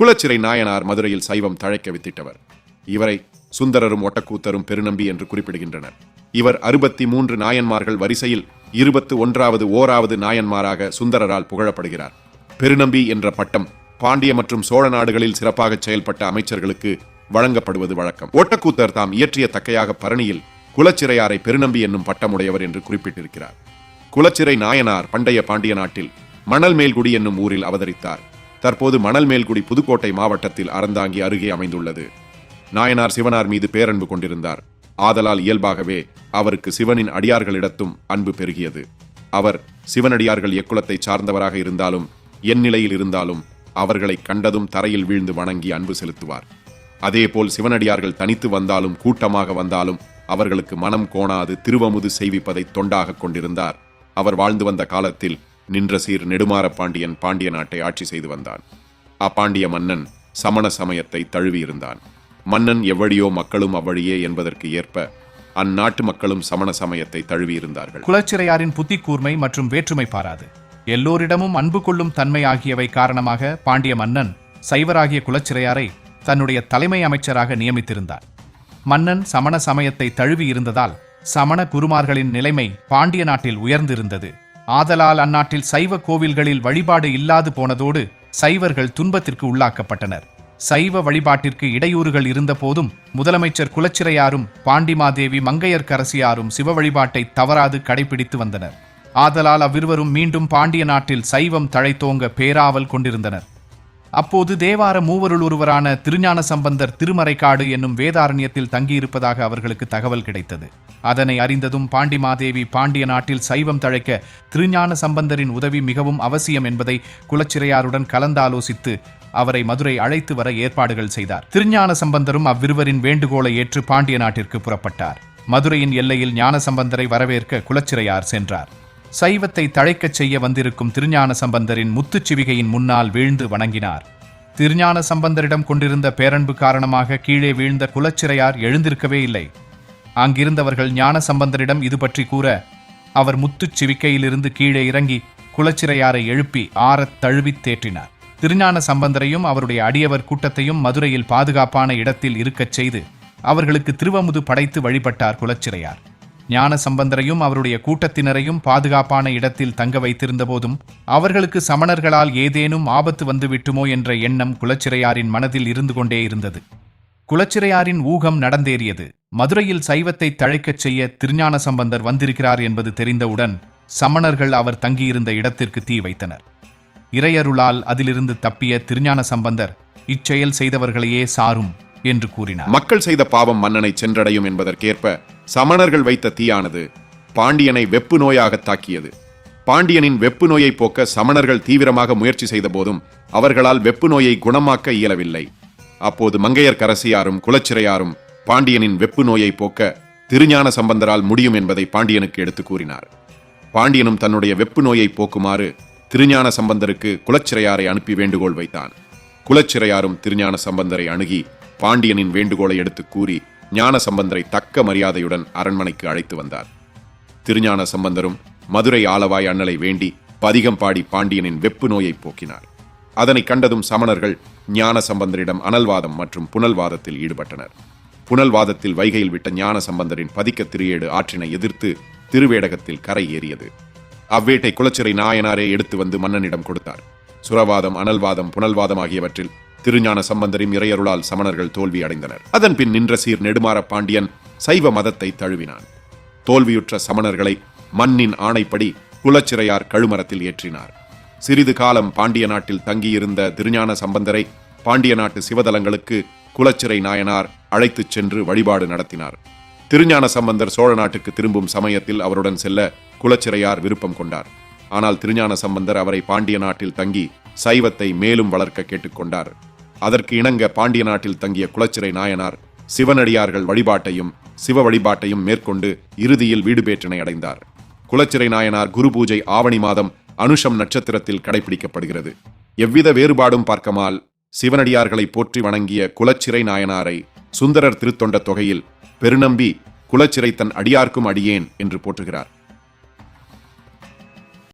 குலச்சிறை நாயனார் மதுரையில் சைவம் தழைக்க வித்திட்டவர். இவரை சுந்தரரும் ஒட்டக்கூத்தரும் பெருநம்பி என்று குறிப்பிடுகின்றனர். இவர் அறுபத்தி மூன்று நாயன்மார்கள் வரிசையில் இருபத்து ஒன்றாவது ஓராவது நாயன்மாராக சுந்தரரால் புகழப்படுகிறார். பெருநம்பி என்ற பட்டம் பாண்டிய மற்றும் சோழ நாடுகளில் சிறப்பாக செயல்பட்ட அமைச்சர்களுக்கு வழங்கப்படுவது வழக்கம். ஒட்டக்கூத்தர் தாம் இயற்றிய தக்கையாக பரணியில் குலச்சிறையாரை பெருநம்பி என்னும் பட்டமுடையவர் என்று குறிப்பிட்டிருக்கிறார். குலச்சிறை நாயனார் பண்டைய பாண்டிய நாட்டில் மணல்மேல்குடி என்னும் ஊரில் அவதரித்தார். தற்போது மணல்மேல்குடி புதுக்கோட்டை மாவட்டத்தில் அறந்தாங்கி அருகே அமைந்துள்ளது. நாயனார் சிவனார் மீது பேரன்பு கொண்டிருந்தார். ஆதலால் இயல்பாகவே அவருக்கு சிவனின் அடியார்களிடத்தும் அன்பு பெருகியது. அவர் சிவனடியார்கள் எக்குலத்தை சார்ந்தவராக இருந்தாலும் என் நிலையில் இருந்தாலும் அவர்களை கண்டதும் தரையில் வீழ்ந்து வணங்கி அன்பு செலுத்துவார். அதேபோல் சிவனடியார்கள் தனித்து வந்தாலும் கூட்டமாக வந்தாலும் அவர்களுக்கு மனம் கோணாது திருவமுது செய்விப்பதை தொண்டாக கொண்டிருந்தார். அவர் வாழ்ந்து வந்த காலத்தில் நின்ற சீர் நெடுமாற பாண்டியன் பாண்டிய நாட்டை ஆட்சி செய்து வந்தான். அப்பாண்டிய மன்னன் சமண சமயத்தை தழுவியிருந்தான். மன்னன் எவ்வழியோ மக்களும் அவ்வழியே என்பதற்கு ஏற்ப அந்நாட்டு மக்களும் சமண சமயத்தை தழுவியிருந்தார்கள். குலச்சிறையாரின் புத்தி கூர்மை மற்றும் வேற்றுமை பாராது. எல்லோரிடமும் அன்பு கொள்ளும் தன்மை ஆகியவை காரணமாக பாண்டிய மன்னன் சைவராகிய குலச்சிறையாரை தன்னுடைய தலைமை அமைச்சராக நியமித்திருந்தார் மன்னன் சமண சமயத்தை தழுவி இருந்ததால் சமண குருமார்களின் நிலைமை பாண்டிய நாட்டில் உயர்ந்திருந்தது. ஆதலால் அந்நாட்டில் சைவ கோவில்களில் வழிபாடு இல்லாது போனதோடு சைவர்கள் துன்பத்திற்கு உள்ளாக்கப்பட்டனர். சைவ வழிபாட்டிற்கு இடையூறுகள் இருந்தபோதும் முதலமைச்சர் குலச்சிறையாரும் பாண்டிமாதேவி மங்கையர்க்கரசியாரும் சிவ வழிபாட்டை தவறாது கடைபிடித்து வந்தனர். ஆதலால் அவ்விருவரும் மீண்டும் பாண்டிய நாட்டில் சைவம் தழைத்தோங்க பேராவல் கொண்டிருந்தனர். அப்போது தேவார மூவருள் ஒருவரான திருஞான சம்பந்தர் திருமறைக்காடு என்னும் வேதாரண்யத்தில் தங்கியிருப்பதாக அவர்களுக்கு தகவல் கிடைத்தது. அதனை அறிந்ததும் பாண்டிமாதேவி பாண்டிய நாட்டில் சைவம் தழைக்க திருஞான சம்பந்தரின் உதவி மிகவும் அவசியம் என்பதை குலச்சிறையாருடன் கலந்தாலோசித்து அவரை மதுரை அழைத்து வர ஏற்பாடுகள் செய்தார். திருஞான சம்பந்தரும் அவ்விருவரின் வேண்டுகோளை ஏற்று பாண்டிய நாட்டிற்கு புறப்பட்டார். மதுரையின் எல்லையில் ஞானசம்பந்தரை வரவேற்க குலச்சிறையார் சென்றார். சைவத்தை தழைக்கச் செய்ய வந்திருக்கும் திருஞான சம்பந்தரின் முத்துச்சிவிகையின் முன்னால் வீழ்ந்து வணங்கினார். திருஞான சம்பந்தரிடம் கொண்டிருந்த பேரன்பு காரணமாக கீழே வீழ்ந்த குலச்சிறையார் எழுந்திருக்கவே இல்லை. அங்கிருந்தவர்கள் ஞான சம்பந்தரிடம் இது பற்றி கூற அவர் முத்துச் சிவிக்கையிலிருந்து கீழே இறங்கி குலச்சிறையாரை எழுப்பி ஆறத் தழுவித் தேற்றினார். திருஞான சம்பந்தரையும் அவருடைய அடியவர் கூட்டத்தையும் மதுரையில் பாதுகாப்பான இடத்தில் இருக்கச் செய்து அவர்களுக்கு திருவமுது படைத்து வழிபட்டார் குலச்சிறையார். ஞான சம்பந்தரையும் அவருடைய கூட்டத்தினரையும் பாதுகாப்பான இடத்தில் தங்க வைத்திருந்த போதும் அவர்களுக்கு சமணர்களால் ஏதேனும் ஆபத்து வந்துவிட்டுமோ என்ற எண்ணம் குலச்சிறையாரின் மனதில் இருந்து கொண்டே இருந்தது. குலச்சிறையாரின் ஊகம் நடந்தேறியது. மதுரையில் சைவத்தை தழைக்கச் செய்ய திருஞான சம்பந்தர் வந்திருக்கிறார் என்பது தெரிந்தவுடன் சமணர்கள் அவர் தங்கியிருந்த இடத்திற்கு தீ வைத்தனர். இறையருளால் அதிலிருந்து தப்பிய திருஞான சம்பந்தர் இச்செயல் செய்தவர்களையே சாரும் என்று கூறினார். மக்கள் செய்த பாவம் மன்னனை சென்றடையும் என்பதற்கேற்ப சமணர்கள் வைத்த தீயானது பாண்டியனை வெப்பு நோயாக தாக்கியது. பாண்டியனின் வெப்பு நோயை போக்க சமணர்கள் தீவிரமாக முயற்சி செய்த போதும் அவர்களால் வெப்பு நோயை குணமாக்க இயலவில்லை. அப்போது மங்கையர்க்கரசியாரும் குலச்சிறையாரும் பாண்டியனின் வெப்பு நோயை போக்க திருஞான சம்பந்தரால் முடியும் என்பதை பாண்டியனுக்கு எடுத்து கூறினார். பாண்டியனும் தன்னுடைய வெப்பு நோயை போக்குமாறு திருஞான சம்பந்தருக்கு குலச்சிறையாரை அனுப்பி வேண்டுகோள் வைத்தான். குலச்சிறையாரும் திருஞான சம்பந்தரை அணுகி பாண்டியனின் வேண்டுகோளை எடுத்து கூறி ஞான சம்பந்தரை தக்க மரியாதையுடன் அரண்மனைக்கு அழைத்து வந்தார். திருஞான சம்பந்தரும் மதுரை ஆலவாய் அண்ணலை வேண்டி பதிகம் பாடி பாண்டியனின் வெப்பு நோயை போக்கினார். அதனை கண்டதும் சமணர்கள் ஞான சம்பந்தரிடம் அனல்வாதம் மற்றும் புனல்வாதத்தில் ஈடுபட்டனர். புனல்வாதத்தில் வைகையில் விட்ட ஞான சம்பந்தரின் பதிக்க திரியேடு ஆற்றினை எதிர்த்து திருவேடகத்தில் கரை ஏறியது. அவ்வேட்டை குலச்சிறை நாயனாரே எடுத்து வந்து மன்னனிடம் கொடுத்தார். சுரவாதம் அனல்வாதம் புனல்வாதம் ஆகியவற்றில் திருஞான சம்பந்தரின் இறையருளால் சமணர்கள் தோல்வி அடைந்தனர். அதன் பின் நின்ற சீர் நெடுமாற பாண்டியன் சைவ மதத்தை தழுவினான். தோல்வியுற்ற சமணர்களை மண்ணின் ஆணைப்படி குலச்சிறையார் கழுமரத்தில் ஏற்றினார். சிறிது காலம் பாண்டிய நாட்டில் தங்கியிருந்த திருஞான சம்பந்தரை பாண்டிய நாட்டு சிவதலங்களுக்கு குலச்சிறை நாயனார் அழைத்துச் சென்று வழிபாடு நடத்தினார். திருஞான சம்பந்தர் சோழ நாட்டுக்கு திரும்பும் சமயத்தில் அவருடன் செல்ல குலச்சிறையார் விருப்பம் கொண்டார். ஆனால் திருஞான சம்பந்தர் அவரை பாண்டிய நாட்டில் தங்கி சைவத்தை மேலும் வளர்க்க கேட்டுக்கொண்டார். அதற்கு இணங்க பாண்டிய நாட்டில் தங்கிய குலச்சிறை நாயனார் சிவனடியார்கள் வழிபாட்டையும் சிவ வழிபாட்டையும் மேற்கொண்டு இறுதியில் வீடுபேற்றினை அடைந்தார். குலச்சிறை நாயனார் குரு பூஜை ஆவணி மாதம் அனுஷம் நட்சத்திரத்தில் கடைபிடிக்கப்படுகிறது. எவ்வித வேறுபாடும் பார்க்கமால் சிவனடியார்களை போற்றி வணங்கிய குலச்சிறை நாயனாரை சுந்தரர் திருத்தொண்ட தொகையில் பெருநம்பி குலச்சிறை தன் அடியார்க்கும் அடியேன் என்று போற்றுகிறார்.